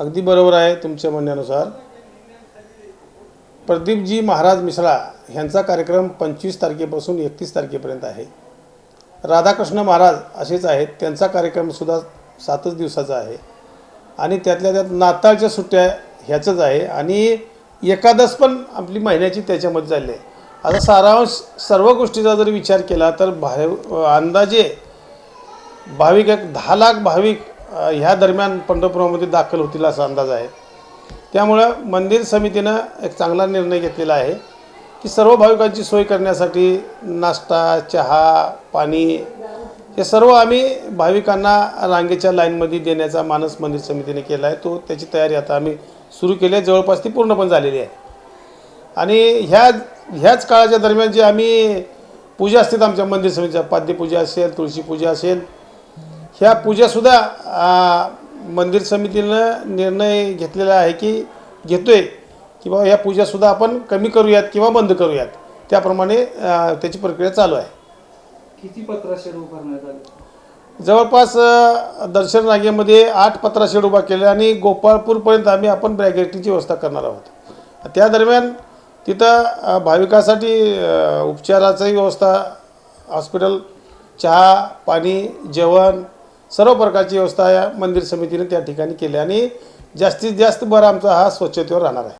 अगदी बरोबर आहे तुमच्या म्हणण्यानुसार. प्रदीपजी महाराज मिश्रा ह्यांचा कार्यक्रम पंचवीस तारखेपासून एकतीस तारखेपर्यंत आहे. राधाकृष्ण महाराज असेच आहेत त्यांचा कार्यक्रमसुद्धा सातच दिवसाचा आहे. आणि त्यातल्या त्यात नाताळच्या सुट्ट्या ह्याचंच आहे आणि एकादश पण आपली महिन्याची त्याच्यामध्ये झाली आहे. आता सारांश सर्व गोष्टीचा जर विचार केला तर भाव अंदाजे भाविक एक दहा लाख भाविक ह्या दरम्यान पंढरपुरामध्ये दाखल होतील असा अंदाज आहे. त्यामुळं मंदिर समितीनं एक चांगला निर्णय घेतलेला आहे की सर्व भाविकांची सोय करण्यासाठी नाश्ता चहा पाणी हे सर्व आम्ही भाविकांना रांगेच्या लाईनमध्ये देण्याचा मानस मंदिर समितीने केला आहे. तो त्याची तयारी आता आम्ही सुरू केली आहे. जवळपास ती पूर्ण पण झालेली आहे. आणि ह्या ह्याच काळाच्या दरम्यान जे आम्ही पूजा असतात आमच्या मंदिर समितीच्या पाद्यपूजा असेल तुळशी पूजा असेल ह्या पूजासुद्धा मंदिर समितीनं निर्णय घेतलेला आहे की घेतोय की बाबा ह्या पूजासुद्धा आपण कमी करूयात किंवा बंद करूयात. त्याप्रमाणे त्याची प्रक्रिया चालू आहे. किती पत्राशेड उभारण्यात आले? जवळपास दर्शन रांगेमध्ये आठ पत्रा शेड उभा केले आणि गोपाळपूरपर्यंत आम्ही आपण ब्रॅगेटिंगची व्यवस्था करणार आहोत. त्या दरम्यान तिथं भाविकासाठी अ, उपचाराची व्यवस्था हॉस्पिटल चहा पाणी जेवण सर्व प्रकारची व्यवस्था या मंदिर समितीने त्या ठिकाणी केली आणि जास्तीत जास्त भर आमचा हा स्वच्छतेवर राहणार आहे.